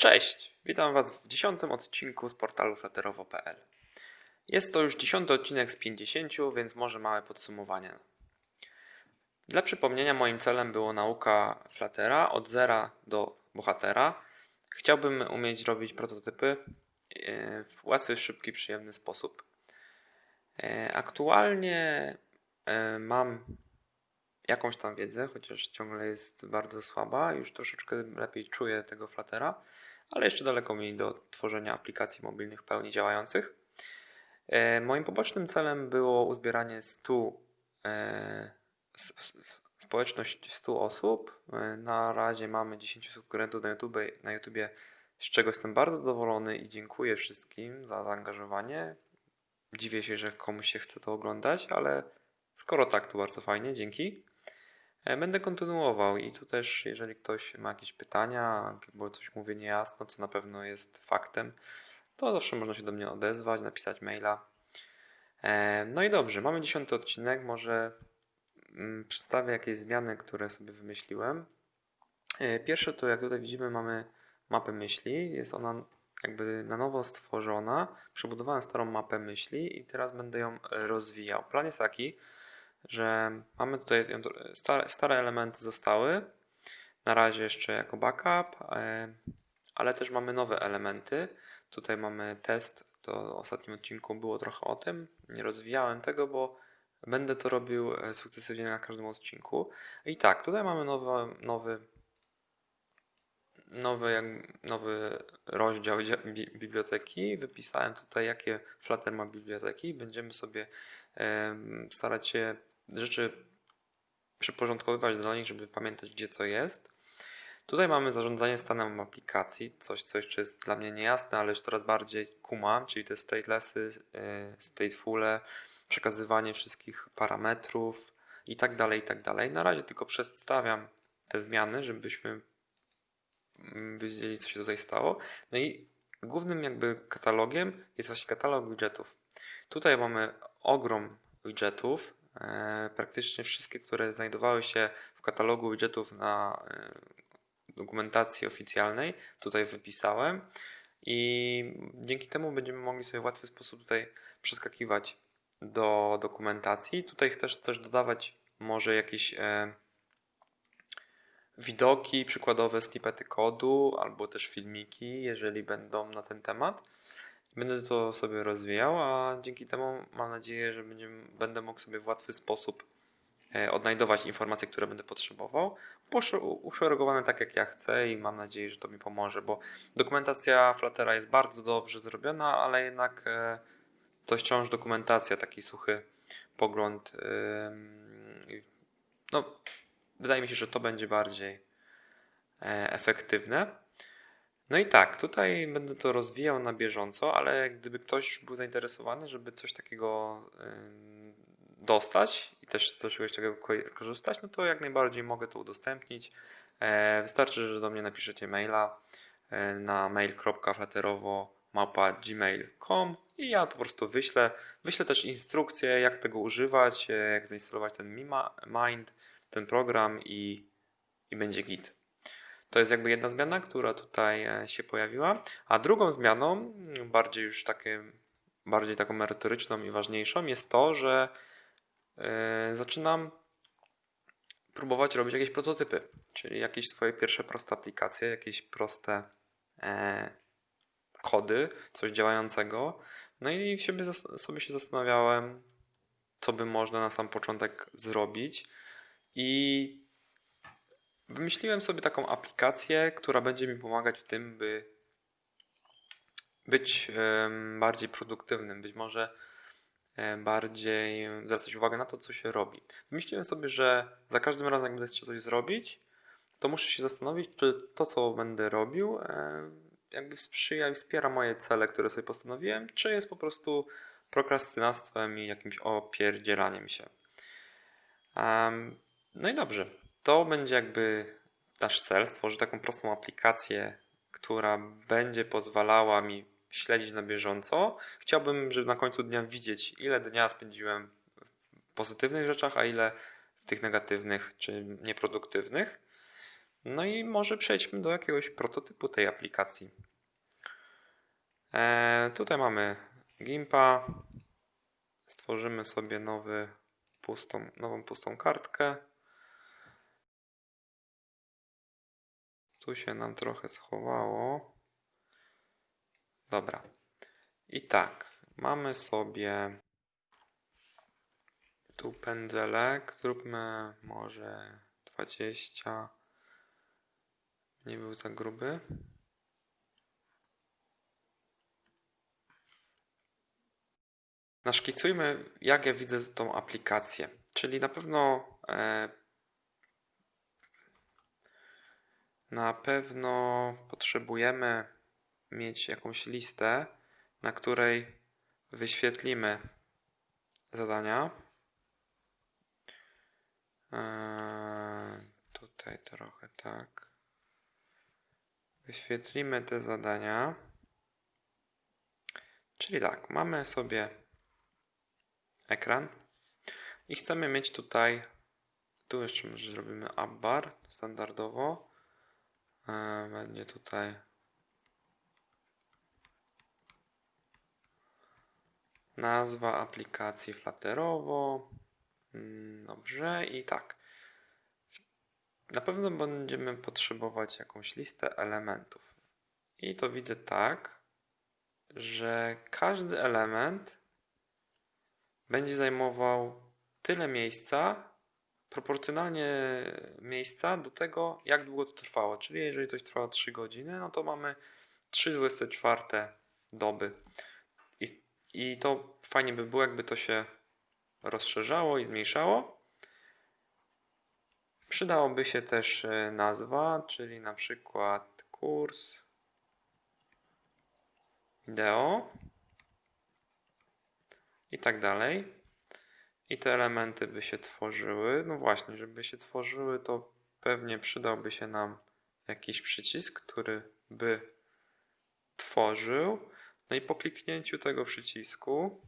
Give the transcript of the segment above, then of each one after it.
Cześć, witam Was w dziesiątym odcinku z portalu flaterowo.pl. Jest to już dziesiąty odcinek z 50, więc może małe podsumowanie. Dla przypomnienia, moim celem było nauka Fluttera od zera do bohatera. Chciałbym umieć robić prototypy e, w łatwy, szybki, przyjemny sposób. E, Aktualnie e, mam jakąś tam wiedzę, chociaż ciągle jest bardzo słaba. Już troszeczkę lepiej czuję tego Fluttera, ale jeszcze daleko mi do tworzenia aplikacji mobilnych pełni działających. E, Moim pobocznym celem było uzbieranie 100 e, społeczność 100 osób. E, Na razie mamy 10 subskrybentów na YouTube, na YouTubie, z czego jestem bardzo zadowolony i dziękuję wszystkim za zaangażowanie. Dziwię się, że komuś się chce to oglądać, ale skoro tak, to bardzo fajnie, dzięki. E, Będę kontynuował i tu też, jeżeli ktoś ma jakieś pytania, bo coś mówię niejasno, co na pewno jest faktem, to zawsze można się do mnie odezwać, napisać maila. E, No i dobrze, mamy dziesiąty odcinek, może mm, przedstawię jakieś zmiany, które sobie wymyśliłem. E, Pierwsze to, jak tutaj widzimy, mamy mapę myśli. Jest ona jakby na nowo stworzona. Przebudowałem starą mapę myśli i teraz będę ją rozwijał. Plan jest taki, że mamy tutaj stare, stare elementy zostały. Na razie jeszcze jako backup, e, ale też mamy nowe elementy. Tutaj mamy test, to w ostatnim odcinku było trochę o tym. Nie rozwijałem tego, bo będę to robił e, sukcesywnie na każdym odcinku. I tak, tutaj mamy nowy, nowy, nowy, nowy rozdział dzia- bi- biblioteki. Wypisałem tutaj, jakie Flutter ma biblioteki. Będziemy sobie starać się rzeczy przyporządkowywać do nich, żeby pamiętać, gdzie co jest. Tutaj mamy zarządzanie stanem aplikacji, coś, co jeszcze jest dla mnie niejasne, ale już coraz bardziej kumam, czyli te statelessy, e, statefule, przekazywanie wszystkich parametrów i tak dalej, i tak dalej. Na razie tylko przedstawiam te zmiany, żebyśmy mm, wiedzieli, co się tutaj stało. No i głównym jakby katalogiem jest właśnie katalog widgetów. Tutaj mamy ogrom widgetów, praktycznie wszystkie, które znajdowały się w katalogu widgetów na e, dokumentacji oficjalnej, tutaj wypisałem i dzięki temu będziemy mogli sobie w łatwy sposób tutaj przeskakiwać do dokumentacji. Tutaj też też dodawać może jakieś e, widoki, przykładowe snippety kodu albo też filmiki, jeżeli będą na ten temat. Będę to sobie rozwijał, a dzięki temu mam nadzieję, że będziemy, będę mógł sobie w łatwy sposób e, odnajdować informacje, które będę potrzebował, uszeregowane tak jak ja chcę i mam nadzieję, że to mi pomoże, bo dokumentacja Fluttera jest bardzo dobrze zrobiona, ale jednak e, to wciąż dokumentacja, taki suchy pogląd. No, wydaje mi się, że to będzie bardziej e, efektywne. No i tak, tutaj będę to rozwijał na bieżąco, ale gdyby ktoś był zainteresowany, żeby coś takiego ym, dostać i też z czegoś takiego ko- korzystać, no to jak najbardziej mogę to udostępnić. E, Wystarczy, że do mnie napiszecie maila e, na mail.flaterowo.gmail.com i ja po prostu wyślę. Wyślę też instrukcję, jak tego używać, e, jak zainstalować ten Mima- Mind, ten program i, i będzie git. To jest jakby jedna zmiana, która tutaj e, się pojawiła. A drugą zmianą, bardziej już takie, bardziej taką merytoryczną i ważniejszą, jest to, że e, zaczynam próbować robić jakieś prototypy, czyli jakieś swoje pierwsze proste aplikacje, jakieś proste e, kody, coś działającego. No i sobie, sobie się zastanawiałem, co by można na sam początek zrobić. I Wymyśliłem sobie taką aplikację, która będzie mi pomagać w tym, by być bardziej produktywnym, być może bardziej zwracać uwagę na to, co się robi. Wymyśliłem sobie, że za każdym razem, jak będę chciał coś zrobić, to muszę się zastanowić, czy to, co będę robił, jakby sprzyja i wspiera moje cele, które sobie postanowiłem, czy jest po prostu prokrastynactwem i jakimś opierdzielaniem się. No i dobrze. To będzie jakby nasz cel, stworzyć taką prostą aplikację, która będzie pozwalała mi śledzić na bieżąco. Chciałbym, żeby na końcu dnia widzieć, ile dnia spędziłem w pozytywnych rzeczach, a ile w tych negatywnych czy nieproduktywnych. No i może przejdźmy do jakiegoś prototypu tej aplikacji. E, tutaj mamy Gimpa. Stworzymy sobie nowy, pustą, nową pustą kartkę. Tu się nam trochę schowało. Dobra. I tak, mamy sobie tu pędzelek. Zróbmy może 20. Nie był za gruby. Naszkicujmy, jak ja widzę tą aplikację. Czyli na pewno e, na pewno potrzebujemy mieć jakąś listę, na której wyświetlimy zadania. E, tutaj trochę tak. Wyświetlimy te zadania. Czyli tak, mamy sobie ekran i chcemy mieć tutaj, tu jeszcze może zrobimy app bar standardowo. Będzie tutaj nazwa aplikacji flaterowo. Mm, Dobrze i tak. Na pewno będziemy potrzebować jakąś listę elementów. I to widzę tak, że każdy element będzie zajmował tyle miejsca, proporcjonalnie miejsca do tego, jak długo to trwało. Czyli jeżeli coś trwało 3 godziny, no to mamy 3,24 doby. I, I to fajnie by było, jakby to się rozszerzało i zmniejszało. Przydałoby się też e, nazwa, czyli na przykład kurs wideo i tak dalej. I te elementy by się tworzyły. No właśnie, żeby się tworzyły, to pewnie przydałby się nam jakiś przycisk, który by tworzył. No i po kliknięciu tego przycisku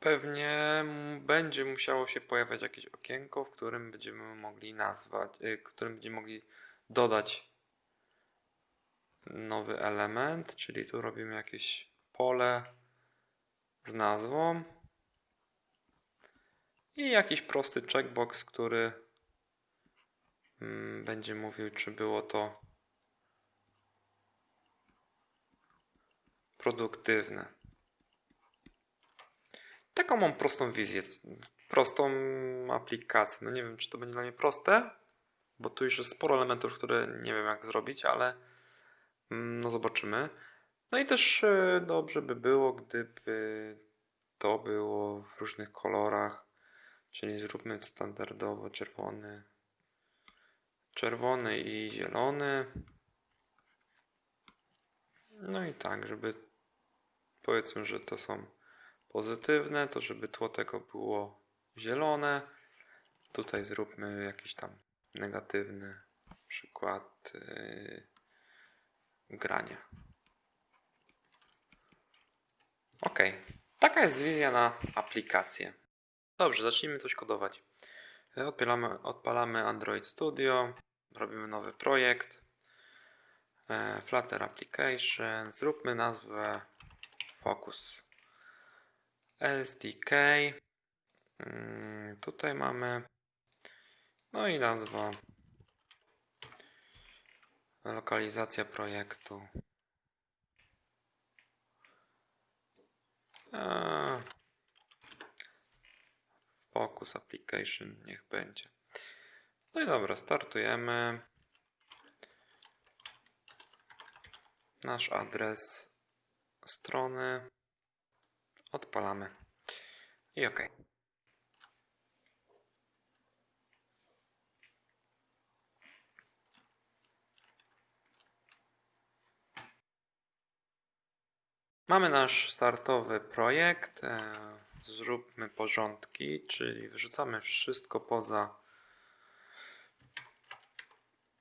pewnie będzie musiało się pojawiać jakieś okienko, w którym będziemy mogli nazwać, y, w którym będziemy mogli dodać nowy element, czyli tu robimy jakieś pole z nazwą i jakiś prosty checkbox, który mm, będzie mówił, czy było to produktywne. Taką mam prostą wizję, prostą aplikację. No nie wiem, czy to będzie dla mnie proste, bo tu już jest sporo elementów, które nie wiem jak zrobić, ale mm, no zobaczymy. No i też e, dobrze by było, gdyby to było w różnych kolorach, czyli zróbmy standardowo czerwony, czerwony i zielony. No i tak, żeby powiedzmy, że to są pozytywne, to żeby tło tego było zielone. Tutaj zróbmy jakiś tam negatywny przykład yy, grania. Ok, taka jest wizja na aplikację. Dobrze, zacznijmy coś kodować. Odpalamy, odpalamy Android Studio, robimy nowy projekt. E, Flutter Application, zróbmy nazwę Focus. SDK. Mm, Tutaj mamy. No i nazwa. Lokalizacja projektu. A, Focus Application niech będzie. No i dobra, startujemy. Nasz adres strony. Odpalamy. I OK. Mamy nasz startowy projekt. E, zróbmy porządki, czyli wrzucamy wszystko poza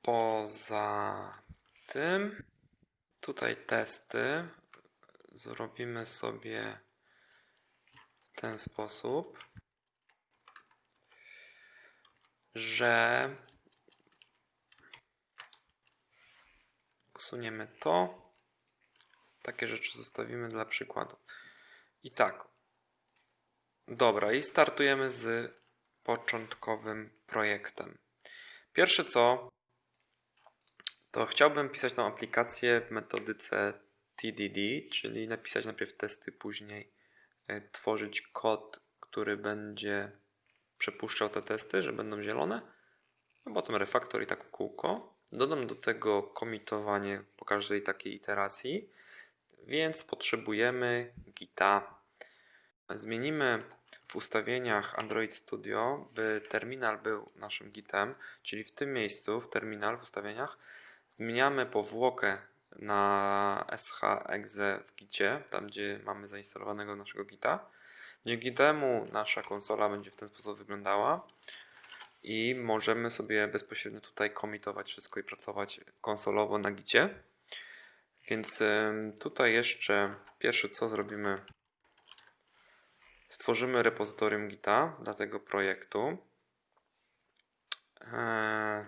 poza tym. Tutaj testy zrobimy sobie w ten sposób, że usuniemy to. Takie rzeczy zostawimy dla przykładu. I tak. Dobra, i startujemy z początkowym projektem. Pierwsze co, to chciałbym pisać tą aplikację w metodyce TDD, czyli napisać najpierw testy, później e, tworzyć kod, który będzie przepuszczał te testy, że będą zielone, a potem refaktor i tak kółko. Dodam do tego komitowanie po każdej takiej iteracji, więc potrzebujemy gita. Zmienimy w ustawieniach Android Studio, by terminal był naszym gitem, czyli w tym miejscu, w terminal w ustawieniach, zmieniamy powłokę na shexe w gicie, tam gdzie mamy zainstalowanego naszego gita. Dzięki temu nasza konsola będzie w ten sposób wyglądała i możemy sobie bezpośrednio tutaj komitować wszystko i pracować konsolowo na gicie. Więc tutaj jeszcze pierwsze co zrobimy, stworzymy repozytorium gita dla tego projektu. Eee,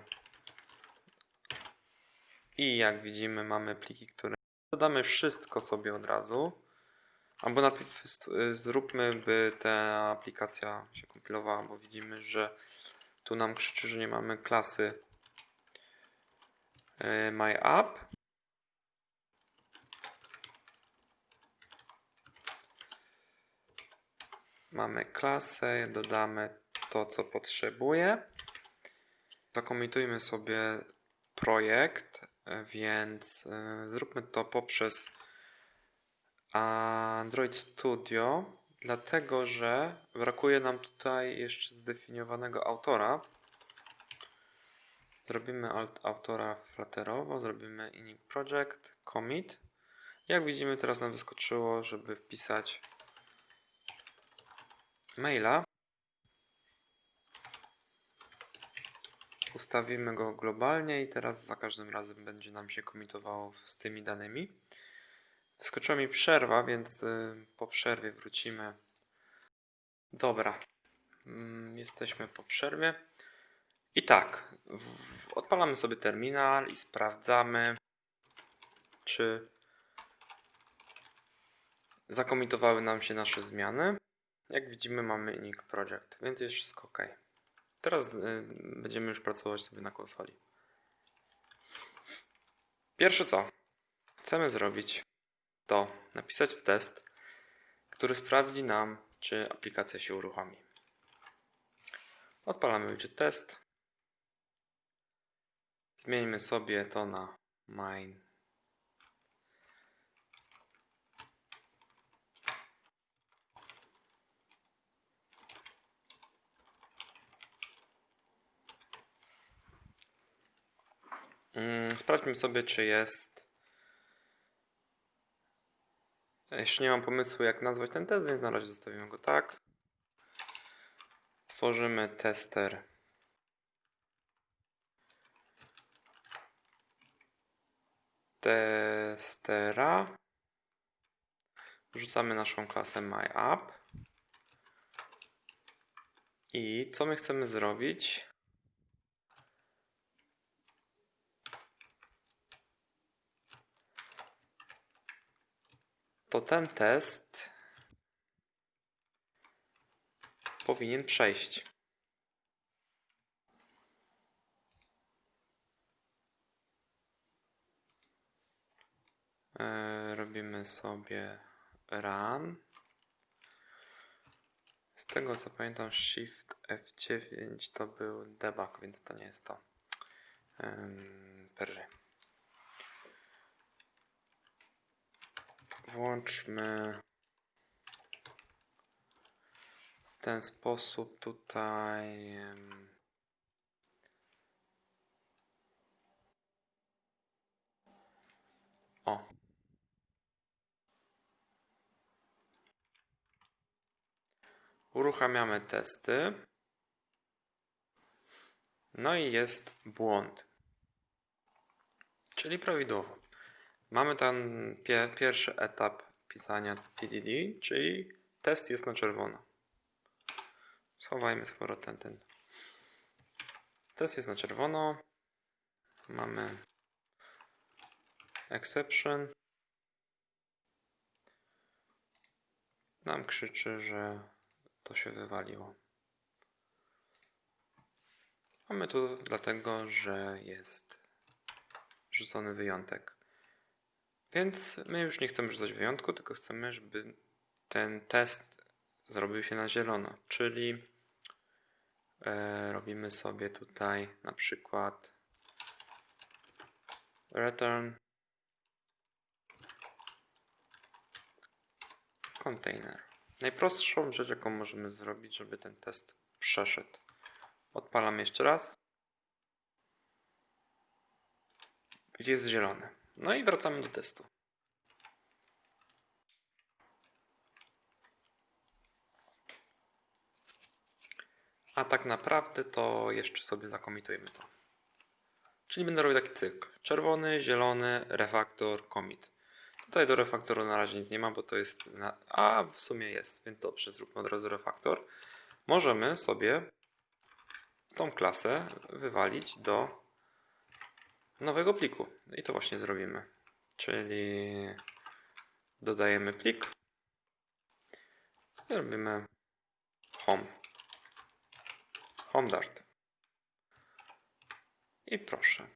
I jak widzimy mamy pliki, które dodamy wszystko sobie od razu. Albo najpierw y, zróbmy, by ta aplikacja się kompilowała, bo widzimy, że tu nam krzyczy, że nie mamy klasy y, myApp. Mamy klasę, dodamy to, co potrzebuje. Zakomitujmy sobie projekt, więc y, zróbmy to poprzez Android Studio, dlatego że brakuje nam tutaj jeszcze zdefiniowanego autora. Zrobimy alt autora flaterowo, zrobimy init project, commit. Jak widzimy teraz nam wyskoczyło, żeby wpisać maila. Ustawimy go globalnie i teraz za każdym razem będzie nam się komitowało z tymi danymi. Wyskoczyła mi przerwa, więc y, po przerwie wrócimy. Dobra. Mm, Jesteśmy po przerwie. I tak, odpalamy sobie terminal i sprawdzamy, czy zakomitowały nam się nasze zmiany. Jak widzimy, mamy init project, więc jest wszystko ok. Teraz y, będziemy już pracować sobie na konsoli. Pierwsze co chcemy zrobić, to napisać test, który sprawdzi nam, czy aplikacja się uruchomi. Odpalamy widget test. Zmieńmy sobie to na main. Sprawdźmy sobie, czy jest Jeszcze nie mam pomysłu, jak nazwać ten test, więc na razie zostawimy go tak. Tworzymy tester. Testera. Wrzucamy naszą klasę myApp. I co my chcemy zrobić? To ten test powinien przejść. E, Robimy sobie run. Z tego co pamiętam, Shift F9 to był debug, więc to nie jest to. Perży. Włączmy w ten sposób tutaj. O. Uruchamiamy testy. No i jest błąd. Czyli prawidłowo. Mamy ten pie pierwszy etap pisania TDD, czyli test jest na czerwono. Schowajmy z powrotem ten. Test jest na czerwono. Mamy exception nam krzyczy, że to się wywaliło. Mamy tu dlatego, że jest rzucony wyjątek. Więc my już nie chcemy rzucać wyjątku, tylko chcemy, żeby ten test zrobił się na zielono. Czyli e, robimy sobie tutaj na przykład return container. Najprostszą rzecz, jaką możemy zrobić, żeby ten test przeszedł. Odpalam jeszcze raz. Jest zielony. No i wracamy do testu. A tak naprawdę to jeszcze sobie zakomitujemy to. Czyli będę robił taki cykl. Czerwony, zielony, refaktor, commit. Tutaj do refaktoru na razie nic nie ma, bo to jest. Na... A w sumie jest, więc dobrze, zróbmy od razu refaktor. Możemy sobie tą klasę wywalić do nowego pliku. I to właśnie zrobimy. Czyli dodajemy plik i robimy home. Home Dart. I proszę.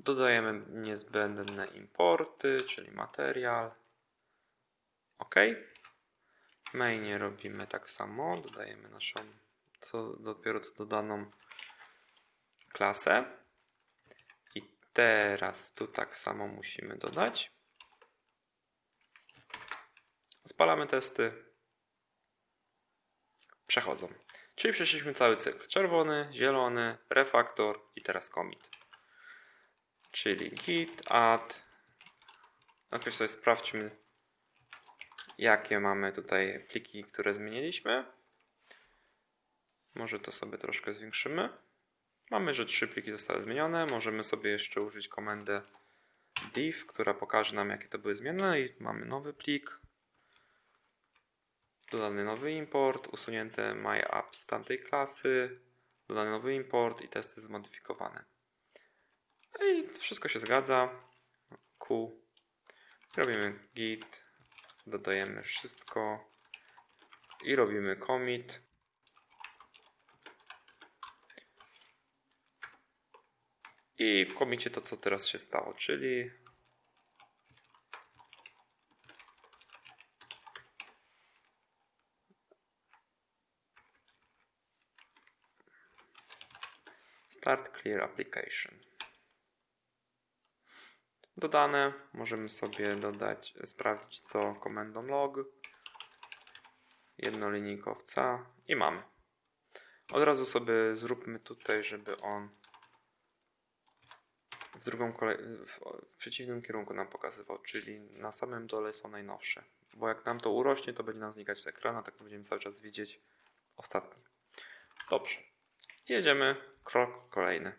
Dodajemy niezbędne importy, czyli materiał. OK. W mainie robimy tak samo. Dodajemy naszą co, dopiero co dodaną klasę. Teraz tu tak samo musimy dodać. Odpalamy testy. Przechodzą. Czyli przeszliśmy cały cykl. Czerwony, zielony, refaktor i teraz commit. Czyli git add. Najpierw sobie sprawdźmy, jakie mamy tutaj pliki, które zmieniliśmy. Może to sobie troszkę zwiększymy. Mamy, że trzy pliki zostały zmienione. Możemy sobie jeszcze użyć komendę div, która pokaże nam, jakie to były zmiany. I mamy nowy plik. Dodany nowy import, usunięte myApp z tamtej klasy, dodany nowy import i testy zmodyfikowane. No i wszystko się zgadza. Q. Robimy git, dodajemy wszystko i robimy commit. I w komicie to, co teraz się stało, czyli Start Clear Application. Dodane, możemy sobie dodać, sprawdzić to komendą log, jednolinijkowca i mamy. Od razu sobie zróbmy tutaj, żeby on w drugą w, przeciwnym kierunku nam pokazywał, czyli na samym dole są najnowsze. Bo jak nam to urośnie, to będzie nam znikać z ekranu, tak to będziemy cały czas widzieć ostatni. Dobrze. Jedziemy krok kolejny.